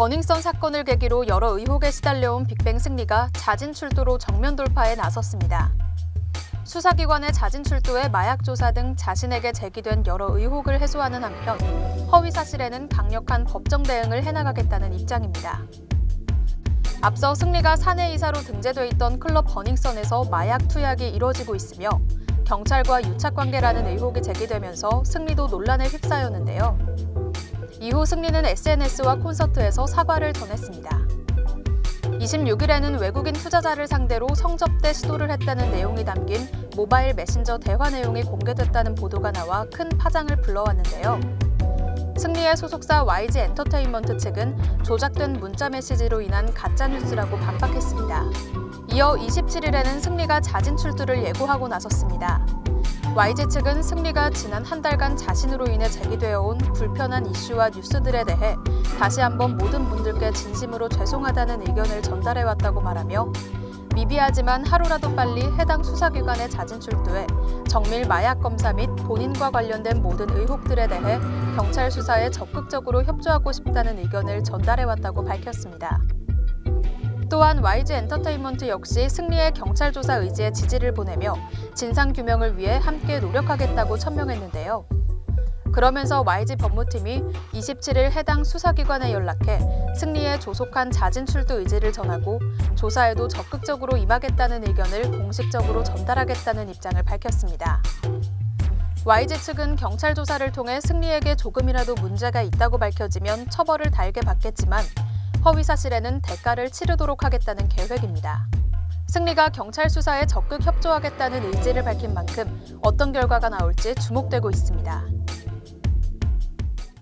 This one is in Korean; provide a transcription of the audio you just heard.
버닝썬 사건을 계기로 여러 의혹에 시달려온 빅뱅 승리가 자진 출두로 정면 돌파에 나섰습니다. 수사기관의 자진 출두에 마약 조사 등 자신에게 제기된 여러 의혹을 해소하는 한편 허위 사실에는 강력한 법정 대응을 해나가겠다는 입장입니다. 앞서 승리가 사내 이사로 등재돼 있던 클럽 버닝썬에서 마약 투약이 이뤄지고 있으며 경찰과 유착 관계라는 의혹이 제기되면서 승리도 논란에 휩싸였는데요. 이후 승리는 SNS와 콘서트에서 사과를 전했습니다. 26일에는 외국인 투자자를 상대로 성접대 시도를 했다는 내용이 담긴 모바일 메신저 대화 내용이 공개됐다는 보도가 나와 큰 파장을 불러왔는데요. 승리의 소속사 YG 엔터테인먼트 측은 조작된 문자 메시지로 인한 가짜뉴스라고 반박했습니다. 이어 27일에는 승리가 자진 출두를 예고하고 나섰습니다. YG 측은 승리가 지난 한 달간 자신으로 인해 제기되어 온 불편한 이슈와 뉴스들에 대해 다시 한번 모든 분들께 진심으로 죄송하다는 의견을 전달해 왔다고 말하며 미비하지만 하루라도 빨리 해당 수사기관에 자진 출두해 정밀 마약 검사 및 본인과 관련된 모든 의혹들에 대해 경찰 수사에 적극적으로 협조하고 싶다는 의견을 전달해 왔다고 밝혔습니다. 또한 YG 엔터테인먼트 역시 승리의 경찰 조사 의지에 지지를 보내며 진상 규명을 위해 함께 노력하겠다고 천명했는데요. 그러면서 YG 법무팀이 27일 해당 수사기관에 연락해 승리의 조속한 자진 출두 의지를 전하고 조사에도 적극적으로 임하겠다는 의견을 공식적으로 전달하겠다는 입장을 밝혔습니다. YG 측은 경찰 조사를 통해 승리에게 조금이라도 문제가 있다고 밝혀지면 처벌을 달게 받겠지만 허위 사실에는 대가를 치르도록 하겠다는 계획입니다. 승리가 경찰 수사에 적극 협조하겠다는 의지를 밝힌 만큼 어떤 결과가 나올지 주목되고 있습니다.